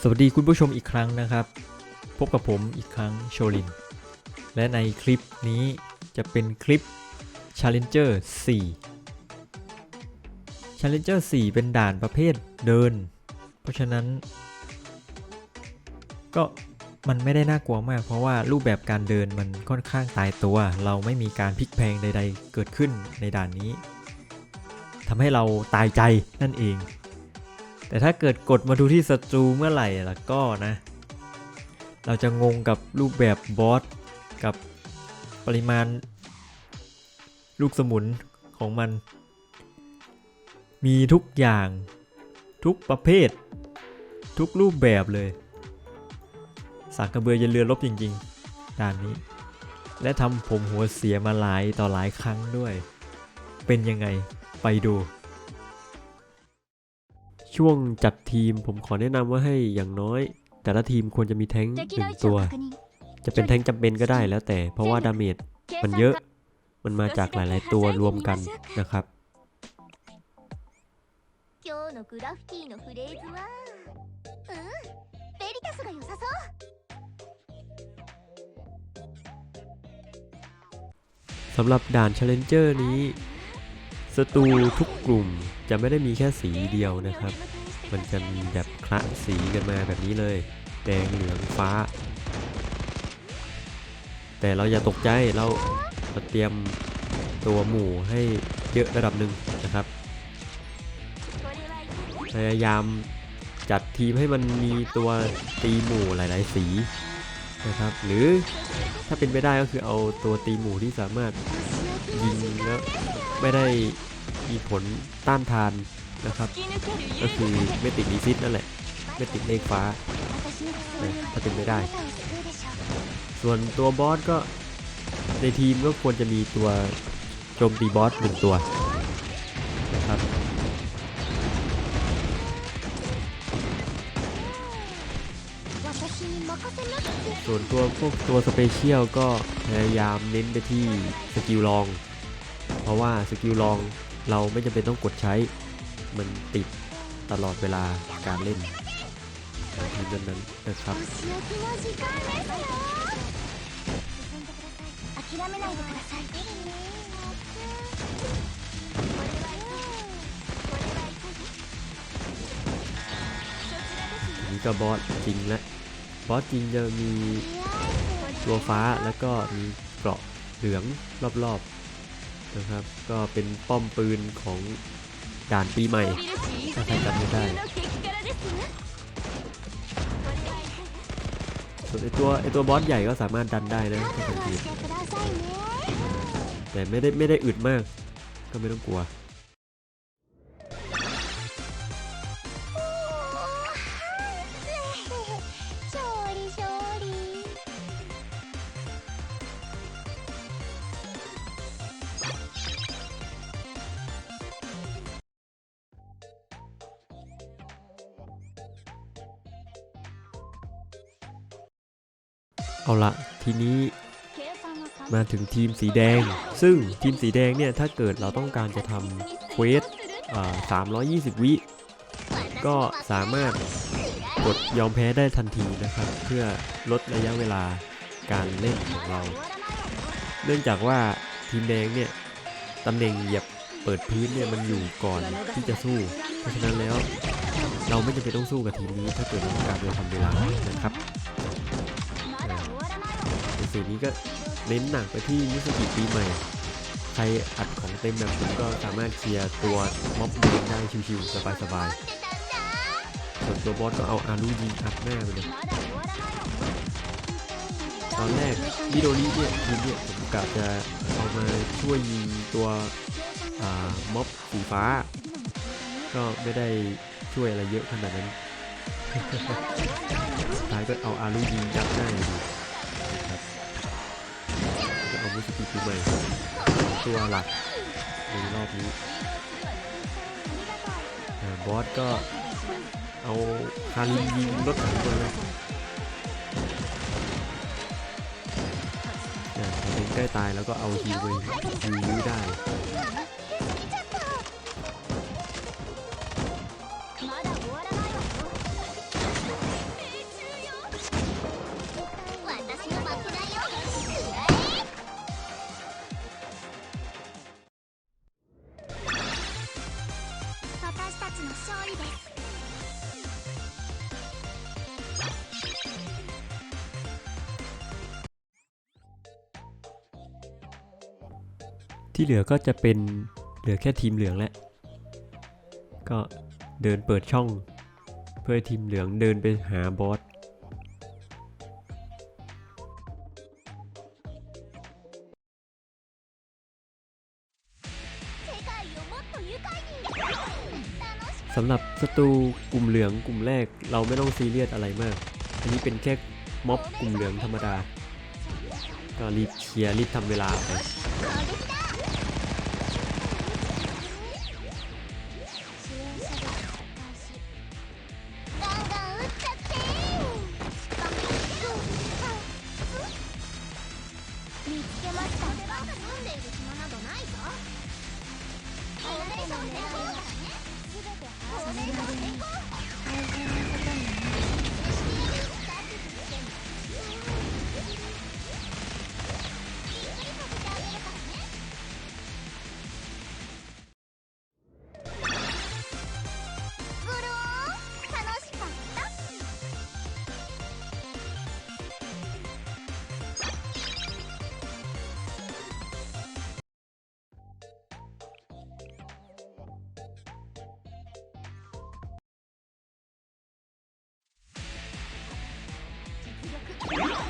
สวัสดีคุณผู้ชมอีกครั้งนะครับ พบกับผมอีกครั้งโชลิน และในคลิปนี้จะเป็นคลิป Challenger 4 Challenger 4 เป็นด่านประเภทเดิน เพราะฉะนั้น ก็มันไม่ได้น่ากลัวมาก เพราะว่ารูปแบบการเดินมันค่อนข้างตายตัว เราไม่มีการพลิกแพงใด ๆ เกิดขึ้นในด่านนี้ทำให้เราตายใจนั่นเอง แต่ถ้าเกิดกดมาดูที่ศัตรูเมื่อไหร่ล่ะก็นะ เราจะงงกับรูปแบบบอสกับปริมาณ ลูกสมุนของมัน มีทุกอย่าง ทุกประเภท ทุกรูปแบบเลยสากกระเบือยันเรือลบจริงๆด่านนี้ และทำผมหัวเสียมาหลายต่อหลายครั้งด้วย เป็นยังไงไปดู ช่วงจัดทีมผมขอแนะนำว่าให้อย่างน้อย แต่ละทีมควรจะมีแท้งหนึ่งตัว จะเป็นแท้งจำเป็นก็ได้แล้วแต่ เพราะว่าดาเมจมันเยอะมันมาจากหลาย ๆ ตัวรวมกันนะครับสำหรับด่านเชลเลนเจอร์นี้ ศัตรูทุกกลุ่มจะไม่ได้มีแค่สีเดียวนะครับ มันจะมีแบบคละสีกันมาแบบนี้เลย แดงเหลืองฟ้า แต่เราอย่าตกใจเราเราเตรียมตัวหมู่ให้เยอะระดับหนึ่งนะครับ พยายามจัดทีมให้มันมีตัวตีหมู่หลาย ๆ สีนะครับ หรือถ้าเป็นไปได้ก็คือเอาตัวตีหมู่ที่สามารถยิงแล้วไม่ได้ มีผลต้านทานนะครับ ก็คือเมติกดีซิตนั่นแหละเมติกเลขฟ้าถ้าเป็นไม่ได้ ส่วนตัวบอสก็ในทีมก็ควรจะมีตัวโจมตีบอสหนึ่งตัวนะครับส่วนตัวพวกตัวสเปเชียลก็พยายามเน้นไปที่สกิลลอง เพราะว่าสกิลลอง เราไม่จำเป็นต้องกดใช้ มันติดตลอดเวลาการเล่นของทีมนั้นนะครับนี่ก็บอสจริงและบอสจริงจะมีตัวฟ้าแล้วก็มีเกราะเหลืองรอบๆ นะครับ ก็เป็นป้อมปืนของด่านปีใหม่ ถ้าใครจำไม่ได้ ส่วนไอตัวไอตัวบอสใหญ่ก็สามารถดันได้นะถ้าสังเกแต่ไม่ได้ไม่ได้อึดมาก ก็ไม่ต้องกลัว เอาละทีนี้มาถึงทีมสีแดง ซึ่งทีมสีแดงเนี่ย ถ้าเกิดเราต้องการจะทำเควสสามร้อยยี่สิบวิ ก็สามารถกดยอมแพ้ได้ทันทีนะครับ เพื่อลดระยะเวลาการเล่นของเรา เนื่องจากว่าทีมแดงเนี่ยตำแหน่งเหยียบเปิดพื้นเนี่ยมันอยู่ก่อนที่จะสู้ เพราะฉะนั้นแล้ว เราไม่จำเป็นต้องสู้กับทีมนี้ถ้าเกิดเราต้องการจะทำเวลานะครับื่อนี้ก็เน้นหนักไปที่มิสกิปีใหม่ ใครอัดของเต็มแบบผมก็สามารถเคลียร์ตัวม็อบเดินได้ชิวๆสบายๆ ส่วนตัวบอสก็เอาอารูยิงอัดแม่ไปเลยตอนแรกมิโดริเนี่ยทีเนี่ยผมกะจะเอามาช่วยยิงตัวม็อบสีฟ้า ก็ไม่ได้ช่วยอะไรเยอะขนาดนั้น สุดท้ายก็เอาอารูยิงยับได้ แล้วก็เอามิสกิปีใหม่สองตัวหลักในรอบนี้บอสก็เอาคาริยิงรถถังคนเลยอ่าพอเป็นใกล้ตายแล้วก็เอาฮิวไปฮิวได้ เหลือก็จะเป็นเหลือแค่ทีมเหลืองแหละก็เดินเปิดช่อง เพื่อทีมเหลืองเดินไปหาบอสสำหรับศัตรูกลุ่มเหลืองกลุ่มแรกเราไม่ต้องซีเรียสอะไรมาก อันนี้เป็นแค่ม็อบกลุ่มเหลืองธรรมดา ก็รีบเคลียร์รีบทำเวลาไป これが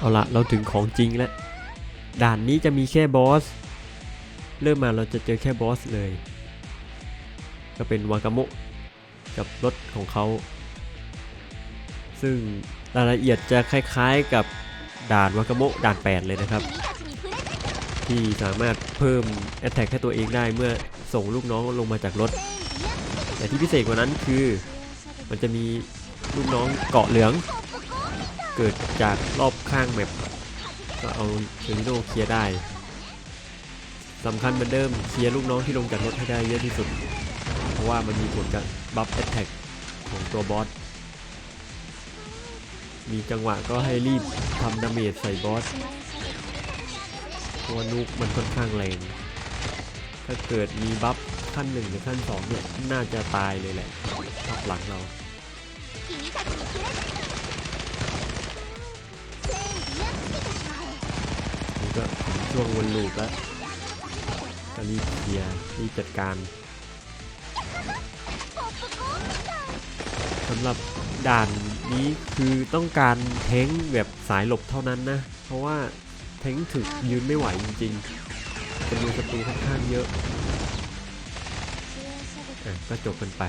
เอาละเราถึงของจริงแล้ว ด่านนี้จะมีแค่บอส เริ่มมาเราจะเจอแค่บอสเลย ก็เป็นวากาโมะกับรถของเขา ซึ่งรายละเอียดจะคล้ายๆกับด่านวากาโมะด่าน 8 เลยนะครับ ที่สามารถเพิ่มแอตแทกให้ตัวเองได้เมื่อส่งลูกน้องลงมาจากรถ แต่ที่พิเศษกว่านั้นคือ มันจะมีลูกน้องเกาะเหลือง เกิดจากรอบข้างแมปก็เอาเชอริโนเคลียร์ได้สำคัญเหมือนเดิมเคลียร์ลูกน้องที่ลงจากรถให้ได้เยอะที่สุด เพราะว่ามันมีผลกับบัฟแอตแทกของตัวบอสมีจังหวะก็ให้รีบทำดาเมจใส่บอสเพราะว่านุกมันค่อนข้างแรง ถ้าเกิดมีบัฟขั้นหนึ่งหรือขั้นสองเนี่ยน่าจะตายเลยแหละทับหลังเรา ก็ช่วงวนลูปแล้วก็รีบเคลียร์รีบจัดการสำหรับด่านนี้คือต้องการเทงแบบสายหลบเท่านั้นนะ เพราะว่าเทงถึกยืนไม่ไหวจริงๆจำนวนศัตรูค่อนข้างเยอะ ก็จบกันไป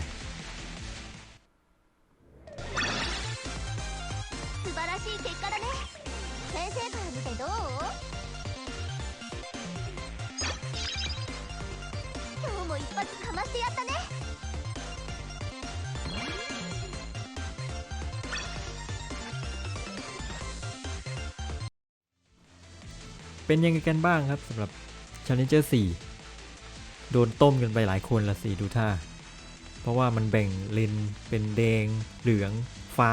เป็นยังไงกันบ้างครับสำหรับ Challenger 4 โดนต้มกันไปหลายคนละสิดูท่า เพราะว่ามันแบ่งเลนเป็นแดง เหลือง ฟ้า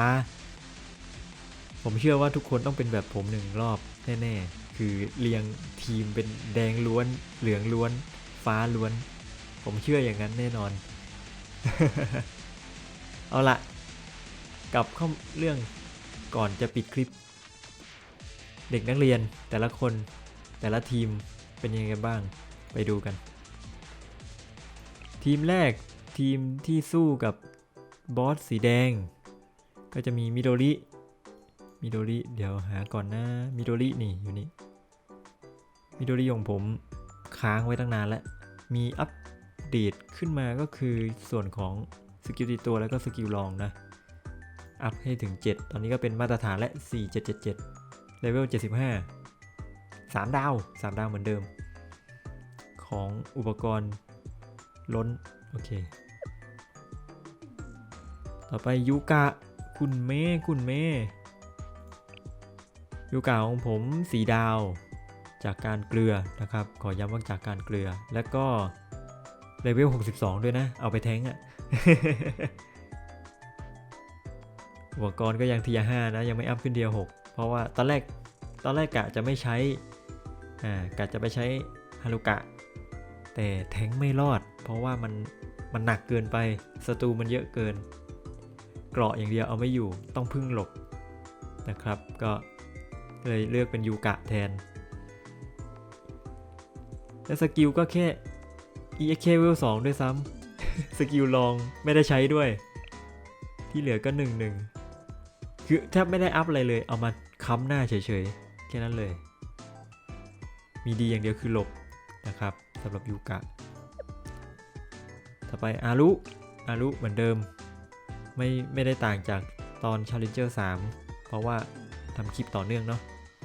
ผมเชื่อว่าทุกคนต้องเป็นแบบผมหนึ่งรอบแน่ ๆ คือเรียงทีมเป็นแดงล้วน เหลืองล้วน ฟ้าล้วน ผมเชื่ออย่างนั้นแน่นอน เอาละกลับเข้าเรื่องก่อนจะปิดคลิป เด็กนักเรียนแต่ละคน แต่ละทีมเป็นยังไงกันบ้างไปดูกัน ทีมแรกทีมที่สู้กับบอสสีแดง ก็จะมีมิโดริมิโดริเดี๋ยวหาก่อนนะมิโดรินี่อยู่นี่มิโดริของผมค้างไว้ตั้งนานแล้ว มีอัปเดตขึ้นมาก็คือส่วนของสกิลตีตัวแล้วก็สกิลลองนะ อัพให้ถึง 7 ตอนนี้ก็เป็นมาตรฐานและ 4777 เลเวล 75 3 ดาว 3 ดาวเหมือนเดิม ของอุปกรณ์ล้น โอเค ต่อไปยูกะคุณเมคุณเมยูกะของผมสีดาวจากการเกลือนะครับ ขอย้ำว่าจากการเกลือ แล้วก็เลเวล 62 ด้วยนะ เอาไปแทงอะอุปกรณ์ก็ยังทีห้านะ ยังไม่อัพขึ้นเดียว6เพราะว่าตอนแรกตอนแรกกะจะไม่ใช้ อ่ากะจะไปใช้ฮารุกะ แต่แทงไม่รอด เพราะว่ามันมันหนักเกินไปศัตรูมันเยอะเกิน เกราะอย่างเดียวเอาไม่อยู่ต้องพึ่งหลบนะครับ ก็เลยเลือกเป็นยูกะแทน และสกิลก็แค่ EXK เวล2ด้วยซ้ำสกิลลองไม่ได้ใช้ด้วย ที่เหลือก็ 1 1 คือแทบไม่ได้อัพอะไรเลย เอามาค้ำหน้าเฉยๆ แค่นั้นเลย มีดีอย่างเดียวคือหลบนะครับสำหรับยูกะ ต่อไปอารุอารุเหมือนเดิม ไม่ไม่ได้ต่างจากตอน Challenger 3 เพราะว่าทำคลิปต่อเนื่องเนาะ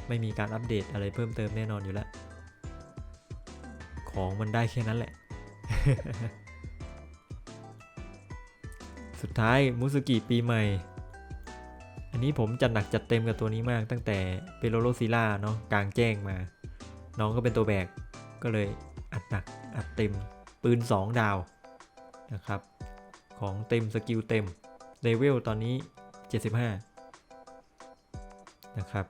ไม่มีการอัปเดตอะไรเพิ่มเติมแน่นอนอยู่แล้ว ของมันได้แค่นั้นแหละ สุดท้ายมุสกิปีใหม่ อันนี้ผมจัดหนักจัดเต็มกับตัวนี้มากตั้งแต่เปโลโลซิล่าเนาะกลางแจ้งมา น้องก็เป็นตัวแบก ก็เลยอัดหนักอัดเต็ม ปืน 2 ดาวนะครับ ของเต็มสกิลเต็มเลเวลตอนนี้ 75 นะครับ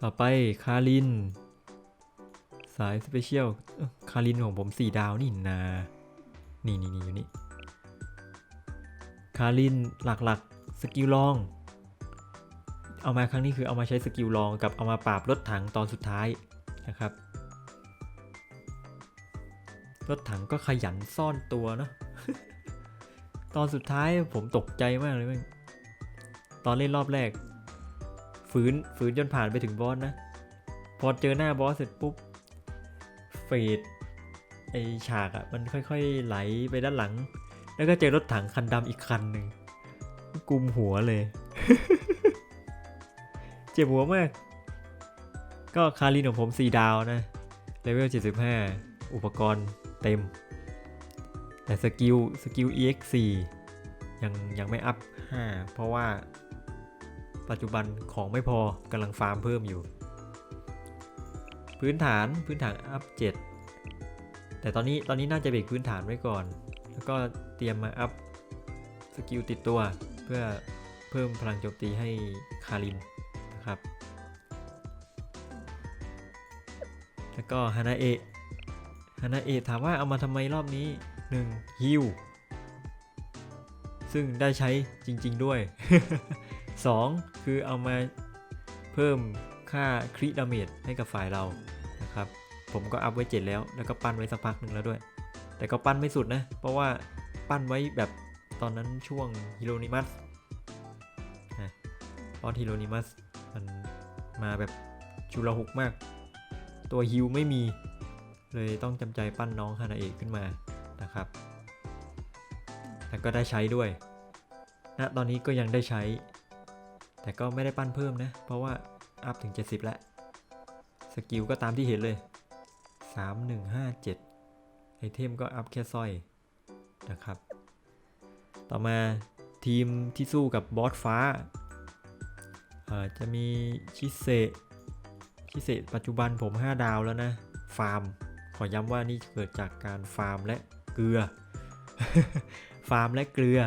ต่อไปคาริน สายสเปเชียลคารินของผม 4 ดาวนี่นา นี่นี่นี่อยู่นี่ คารินหลักๆ สกิลลอง เอามาครั้งนี้คือเอามาใช้สกิลลองกับเอามาปราบรถถังตอนสุดท้ายนะครับ รถถังก็ขยันซ่อนตัวเนาะตอนสุดท้ายผมตกใจมากเลยแม่งตอนเล่นรอบแรก ฝืนฝืนจนผ่านไปถึงบอสนะ พอเจอหน้าบอสเสร็จปุ๊บเฟดไอฉากอะ่ะมันค่อยๆไหลไปด้านหลัง แล้วก็เจอรถถังคันดำอีกคันหนึ่งกุมหัวเลย เจ็บหัวมาก ก็คารินของผม4ดาวนะ เลเวล 75 อุปกรณ์เต็ม แต่สกิลสกิล EX4 ยังยังไม่อัพ 5 เพราะว่าปัจจุบันของไม่พอกำลังฟาร์มเพิ่มอยู่ พื้นฐานพื้นฐานอัพ 7 แต่ตอนนี้ตอนนี้น่าจะเบรกพื้นฐานไว้ก่อน แล้วก็เตรียมมาอัพสกิลติดตัว เพื่อเพิ่มพลังโจมตีให้คารินนะครับ แล้วก็ฮานาเอะฮานาเอะถามว่าเอามาทำไมรอบนี้ 1. ฮิวซึ่งได้ใช้จริง ๆด้วย 2. คือเอามาเพิ่มค่าคริดาเมจให้กับฝ่ายเรานะครับ ผมก็อัพไว้ 7 แล้ว แล้วก็ปั้นไว้สักพักหนึ่งแล้วด้วย แต่ก็ปั้นไม่สุดนะ เพราะว่า ปั้นไว้แบบตอนนั้นช่วงฮิโรนิมัสนะเพราะฮิโรนิมัสมันมาแบบชุลหุกมาก ตัวฮิวไม่มี เลยต้องจำใจปั้นน้องฮานาเอะขึ้นมานะครับแต่ก็ได้ใช้ด้วยณตอนนี้ก็ยังได้ใช้ แต่ก็ไม่ได้ปั้นเพิ่มนะ เพราะว่าอัพถึง 70 แล้ว สกิลก็ตามที่เห็นเลย 3157 ไอเทมก็อัพแค่สร้อย นะครับ ต่อมาทีมที่สู้กับบอสฟ้าจะมีชิเซชิเซปัจจุบันผม 5 ดาวแล้วนะ ฟาร์ม ขอย้ำว่านี่เกิดจากการฟาร์มและเกลือ ฟาร์มและเกลือ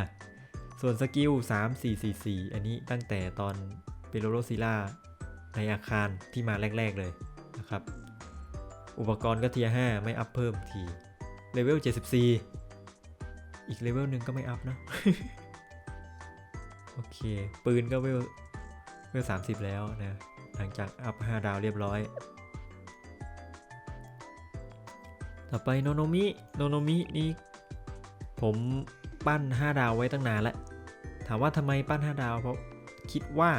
ส่วนสกิล 3 4 4 4 อันนี้ตั้งแต่ตอนเปโลโรซิล่าในอาคารที่มาแรก ๆ เลยนะครับ อุปกรณ์ก็เทียร์5ไม่อัพเพิ่มที เลเวล 74 อีกเลเวลหนึ่งก็ไม่อัพนะ โอเค ปืนก็เวลเวล30แล้วนะ หลังจากอัพ5ดาวเรียบร้อย ต่อไปโนโนมิโนโนมินี่ผมปั้น 5 ดาวไว้ตั้งนานแล้ว ถามว่าทำไมปั้น 5 ดาว เพราะคิดว่า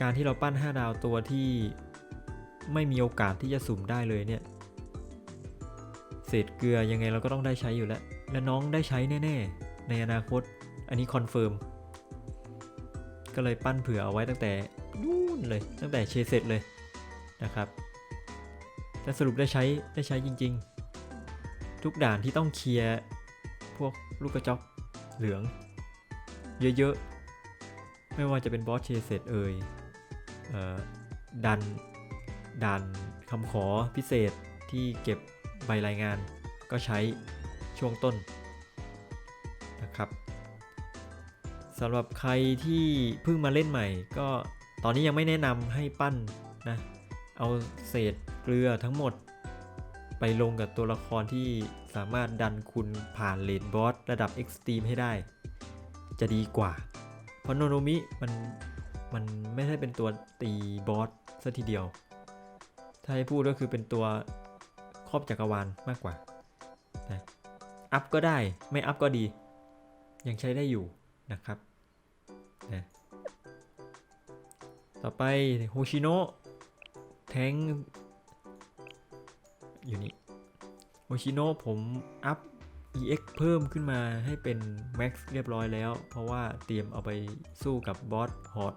การที่เราปั้น 5 ดาวตัวที่ไม่มีโอกาสที่จะสุ่มได้เลยเนี่ย เศษเกลือยังไงเราก็ต้องได้ใช้อยู่แล้ว และน้องได้ใช้แน่ๆ ในอนาคต อันนี้คอนเฟิร์ม ก็เลยปั้นเผื่อเอาไว้ตั้งแต่นู่นเลย ตั้งแต่เชเสร็จเลยนะครับ แต่สรุปได้ใช้ได้ใช้จริง ๆ ทุกด่านที่ต้องเคลียร์พวกลูกกระจอกเหลือง เยอะๆ ไม่ว่าจะเป็นบอสเชเซตเอ่ยเอ่อดันด่านคำขอพิเศษที่เก็บใบรายงานก็ใช้ ช่วงต้นนะครับสำหรับใครที่เพิ่งมาเล่นใหม่ ก็ตอนนี้ยังไม่แนะนำให้ปั้นนะเอาเศษเกลือทั้งหมด ไปลงกับตัวละครที่สามารถดันคุณผ่านเลดบอสระดับเอ็กซ์ตรีมให้ได้ จะดีกว่า เพราะโนโนมิมันมันไม่ใช่เป็นตัวตีบอสซะทีเดียว ถ้าให้พูดก็คือเป็นตัวครอบจักรวาลมากกว่า อัพก็ได้ไม่อัพก็ดี ยังใช้ได้อยู่นะครับนะต่อไปโฮชิโนะแทงอยู่นี่โฮชิโนะผมอัพ EX เพิ่มขึ้นมาให้เป็น Max เรียบร้อยแล้ว เพราะว่าเตรียมเอาไปสู้กับบอสฮอต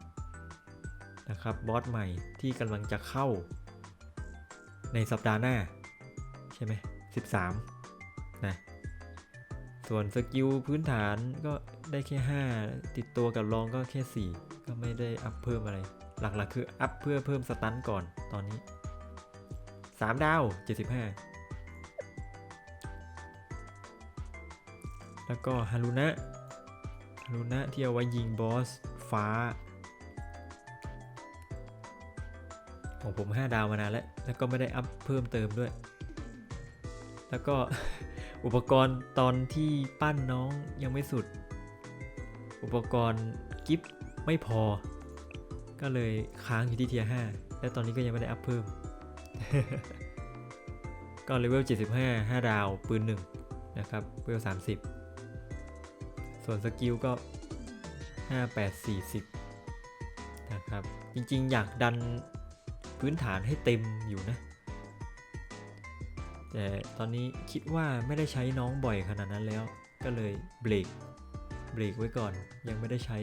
นะครับบอสใหม่ที่กำลังจะเข้าในสัปดาห์หน้า ใช่ไหม13 ส่วนสกิลพื้นฐานก็ได้แค่ 5 ติดตัวกับรองก็แค่ 4 ก็ไม่ได้อัพเพิ่มอะไร หลักๆคืออัพเพื่อเพิ่มสตันก่อนตอนนี้ 3 ดาว 75 แล้วก็ฮารุนะฮารุนะที่เอาไว้ยิงบอสฟ้า ของผม 5 ดาวมานานแล้ว แล้วก็ไม่ได้อัพเพิ่มเติมด้วย แล้วก็ อุปกรณ์ตอนที่ปั้นน้องยังไม่สุด อุปกรณ์กิฟไม่พอ ก็เลยค้างอยู่ที่เทียร์5และตอนนี้ก็ยังไม่ได้อัพเพิ่ม ก็เลเวล 75 5 ดาวปืน 1 นะครับเลเวล 30 ส่วนสกิลก็ 5 8 40 นะครับ จริงๆ อยากดันพื้นฐานให้เต็มอยู่นะ แต่ตอนนี้คิดว่าไม่ได้ใช้น้องบ่อยขนาดนั้นแล้ว ก็เลยเบรกเบรกไว้ก่อนยังไม่ได้ใช้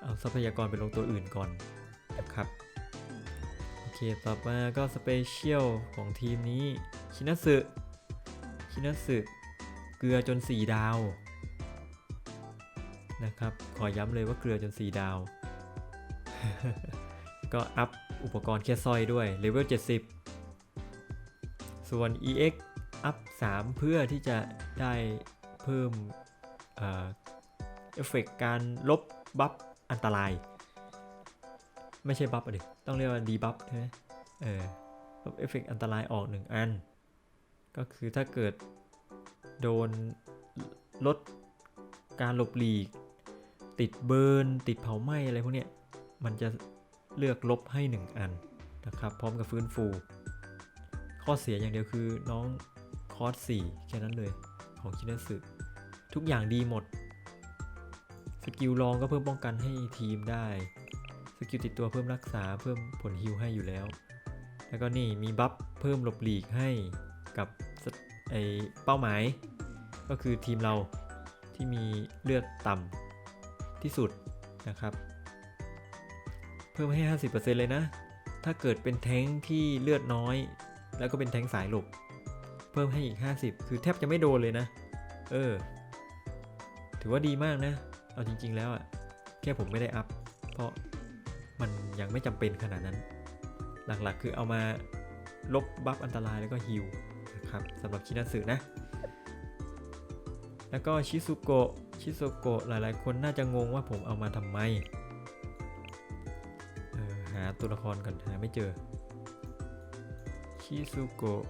เอาทรัพยากรไปลงตัวอื่นก่อนนะครับโอเคต่อมาก็สเปเชียลของทีมนี้ชินัสึชินัสึเกลือจน 4 ดาวนะครับ ขอย้ำเลยว่าเกลือจน 4 ดาว ก็อัพอุปกรณ์แค่สร้อยด้วยเลเวล70 ส่วน EX อัพ3เพื่อที่จะได้เพิ่มเอฟเฟกต์การลบบัฟอันตราย ไม่ใช่บัฟอะดิต้องเรียกว่าดีบัฟใช่ไหมเออลบเอฟเฟกต์อันตรายออก 1 อัน ก็คือถ้าเกิดโดนลดการหลบหลีก ติดเบิร์น ติดเผาไหม้อะไรพวกเนี้ยมันจะเลือกลบให้ 1 อันนะครับ พร้อมกับฟื้นฟู ข้อเสียอย่างเดียวคือน้องคอร์ส4แค่นั้นเลยของคินัสึทุกอย่างดีหมด สกิลรองก็เพิ่มป้องกันให้ทีมได้ สกิลติดตัวเพิ่มรักษาเพิ่มผลฮิลให้อยู่แล้ว แล้วก็นี่มีบัฟเพิ่มหลบหลีกให้กับไอเป้าหมาย ก็คือทีมเราที่มีเลือดต่ำที่สุดนะครับ เพิ่มให้ 50%เลยนะ ถ้าเกิดเป็นแท้งที่เลือดน้อย แล้วก็เป็นแทงสายหลบ เพิ่มให้อีก 50 คือแทบจะไม่โดนเลยนะ เออ ถือว่าดีมากนะ เอาจริง ๆ แล้วอะ่ะแค่ผมไม่ได้อัพ เพราะมันยังไม่จำเป็นขนาดนั้น หลักๆคือเอามาลบบัฟอันตรายแล้วก็ฮิลนะครับสำหรับคินัสึนะ แล้วก็ชิซุโกะชิซุโกะหลายๆ คนน่าจะงงว่าผมเอามาทำไม เออหาตัวละครก่อนหาไม่เจอ ชิซุโกะ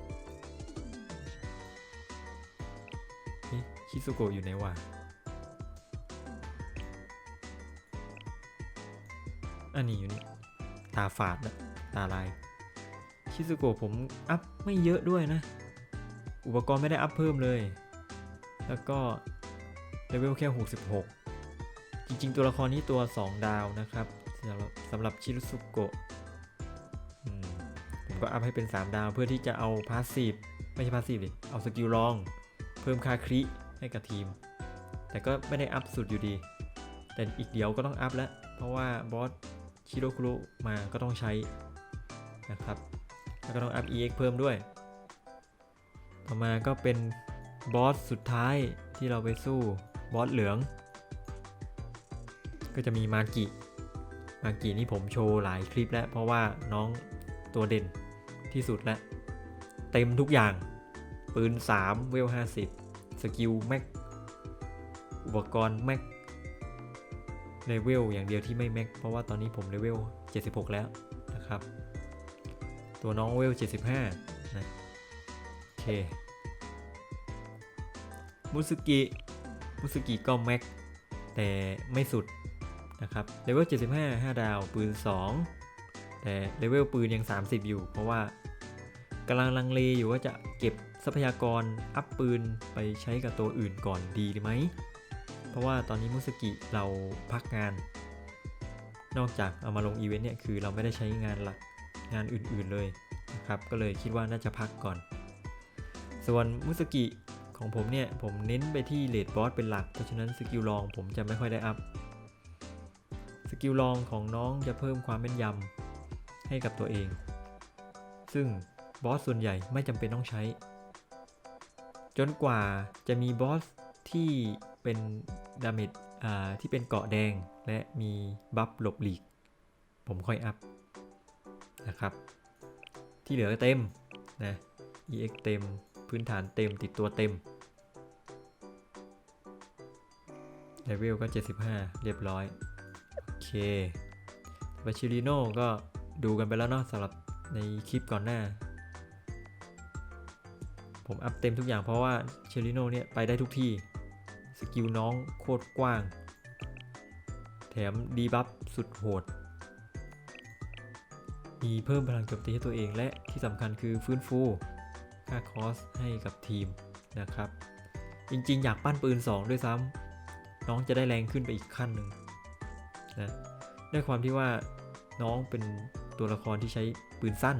เอ๊ะชิซุโกะอยู่ไหนวะ อันนี้อยู่นี่ ตาฝาดนะตาลายชิซุโกะผมอัพไม่เยอะด้วยนะ อุปกรณ์ไม่ได้อัพเพิ่มเลย แล้วก็เลเวลแค่ 66 จริงๆ ตัวละครนี้ตัว 2 ดาวนะครับสำหรับสำหรับชิซุโกะ ก็อัพให้เป็น 3 ดาวเพื่อที่จะเอาพาสซีฟไม่ใช่พาสซีฟดิ เอาสกิลรอง เพิ่มค่าคริให้กับทีม แต่ก็ไม่ได้อัพสุดอยู่ดี แต่อีกเดี๋ยวก็ต้องอัพแล้ว เพราะว่าบอสชิโรคุรุมาก็ต้องใช้นะครับ แล้วก็ต้องอัพ EX เพิ่มด้วย ต่อมาก็เป็นบอสสุดท้ายที่เราไปสู้บอสเหลือง ก็จะมีมากิ มากินี่ผมโชว์หลายคลิปแล้ว เพราะว่าน้องตัวเด่น ที่สุดล้วเต็มทุกอย่าง ปืน 3 เวล 50 สกิลแม็ก อุปกรณ์แม็กเลเวลอย่างเดียวที่ไม่แม็ก เพราะว่าตอนนี้ผมเลเวล 76 แล้วนะครับ ตัวน้องเวล 75 นะโอเค มุสกิ มุสกิก็แม็ก แต่ไม่สุดนะครับเลเวล 75 5 ดาว ปืน 2 แต่เลเวลปืนยัง 30 อยู่ เพราะว่ากำลังลังเลอยู่ว่าจะเก็บทรัพยากรอัพปืนไปใช้กับตัวอื่นก่อนดีหรือไหม เพราะว่าตอนนี้มุสกิเราพักงาน นอกจากเอามาลงอีเวนต์เนี่ยคือเราไม่ได้ใช้งานหลักงานอื่นๆเลยนะครับ ก็เลยคิดว่าน่าจะพักก่อน ส่วนมุสกิของผมเนี่ย ผมเน้นไปที่เลดบอสเป็นหลัก เพราะฉะนั้นสกิลลองผมจะไม่ค่อยได้อัพ สกิลลองของน้องจะเพิ่มความแม่นยำ ให้กับตัวเอง ซึ่งบอสส่วนใหญ่ไม่จำเป็นต้องใช้ จนกว่าจะมีบอสที่เป็นดาเมจที่เป็นเกาะแดงและมีบัฟหลบหลีก ผมค่อยอัพนะครับ ที่เหลือเต็มนะ EX เต็มพื้นฐานเต็มติดตัวเต็มเลเวลก็ 75 เรียบร้อย โอเคบาชิริโน่ก็ ดูกันไปแล้วเนาะสำหรับในคลิปก่อนหน้า ผมอัพเต็มทุกอย่างเพราะว่าเชลิโน่เนี่ยไปได้ทุกที่ สกิลน้องโคตรกว้าง แถมดีบัฟสุดโหด มีเพิ่มพลังโจมตีให้ตัวเองและที่สำคัญคือฟื้นฟู ค่าคอสให้กับทีมนะครับ จริงๆ อยากปั้นปืน 2 ด้วยซ้ำน้องจะได้แรงขึ้นไปอีกขั้นหนึ่งนะด้วยความที่ว่าน้องเป็น ตัวละครที่ใช้ปืนสั้น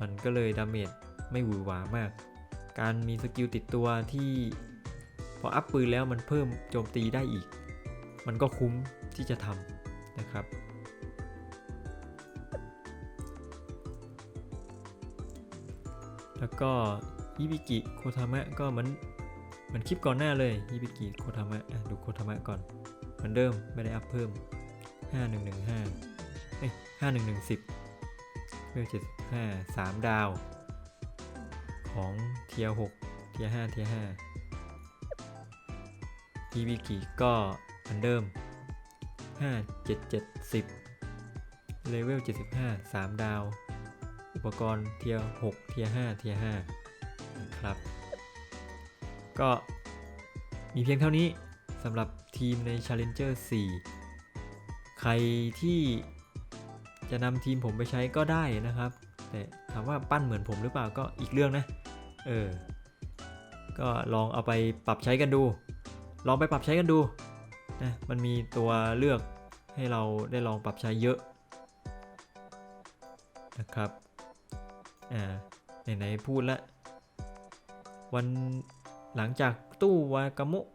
มันก็เลยดาเมจไม่หวือหวามาก การมีสกิลติดตัวที่พออัพปืนแล้วมันเพิ่มโจมตีได้อีก มันก็คุ้มที่จะทำนะครับ แล้วก็ฮิบิกิโคทามะก็เหมือนเหมือนคลิปก่อนหน้าเลยฮิบิกิโคทามะดูโคทามะก่อน เหมือนเดิมไม่ได้อัพเพิ่ม 5115 ห้าหนึ่งหนึ่งสิบเวลเจ็ดห้าสามดาว ของเทียหกเทียห้าเทียห้าอีวีกิก็เหมือนเดิมห้าเจ็ดเจ็ดสิบเลเวลเจ็ดสิบห้าสามดาว อุปกรณ์เทียหกเทียห้าเทียห้าครับ ก็มีเพียงเท่านี้สำหรับทีมใน Challenger 4 ใครที่ จะนำทีมผมไปใช้ก็ได้นะครับ แต่ถามว่าปั้นเหมือนผมหรือเปล่าก็อีกเรื่องนะ เออ ก็ลองเอาไปปรับใช้กันดู ลองไปปรับใช้กันดูนะมันมีตัวเลือกให้เราได้ลองปรับใช้เยอะนะครับอ่าไหนๆพูดละวันหลังจากตู้วากามะ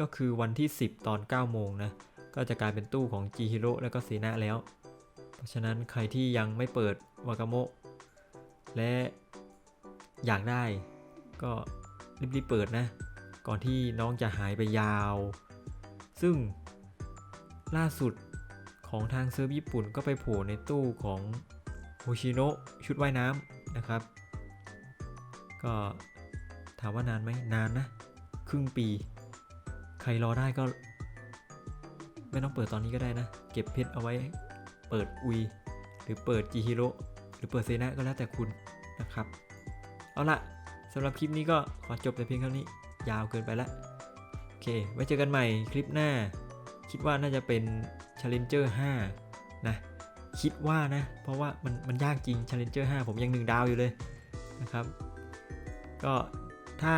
ก็คือวันที่ 10 ตอน 9 โมงนะ ก็จะกลายเป็นตู้ของจีฮิโร่แล้วก็เซนะแล้ว เพราะฉะนั้นใครที่ยังไม่เปิดวากาโมะและอยากได้ก็รีบๆเปิดนะ ก่อนที่น้องจะหายไปยาว ซึ่งล่าสุดของทางเซิร์ฟญี่ปุ่นก็ไปโผล่ในตู้ของโฮชิโนะชุดว่ายน้ำนะครับ ก็ถามว่านานไหมนานนะ ครึ่งปี ใครรอได้ก็ ไม่ต้องเปิดตอนนี้ก็ได้นะ เก็บเพชรเอาไว้ เปิดอุย หรือเปิดจิฮิโร่หรือเปิดเซนะก็แล้วแต่คุณนะครับ เอาละสำหรับคลิปนี้ก็ขอจบแต่เพียงเท่านี้ยาวเกินไปละโอเค ไว้เจอกันใหม่คลิปหน้า คิดว่าน่าจะเป็น Challenger 5 นะ คิดว่านะ เพราะว่ามันมันยากจริง Challenger 5 ผมยังหนึ่งดาวอยู่เลยนะครับ ก็ถ้า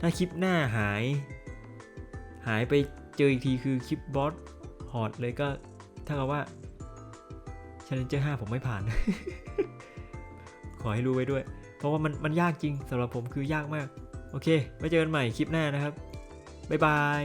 ถ้าคลิปหน้าหาย หายไปเจออีกทีคือคลิปบอสฮอตเลยก็ถ้ากับว่า Challenger 5ผมไม่ผ่าน ขอให้รู้ไว้ด้วย เพราะว่ามันมันยากจริงสำหรับผมคือยากมาก โอเค ไว้เจอกันใหม่คลิปหน้านะครับ บ๊ายบาย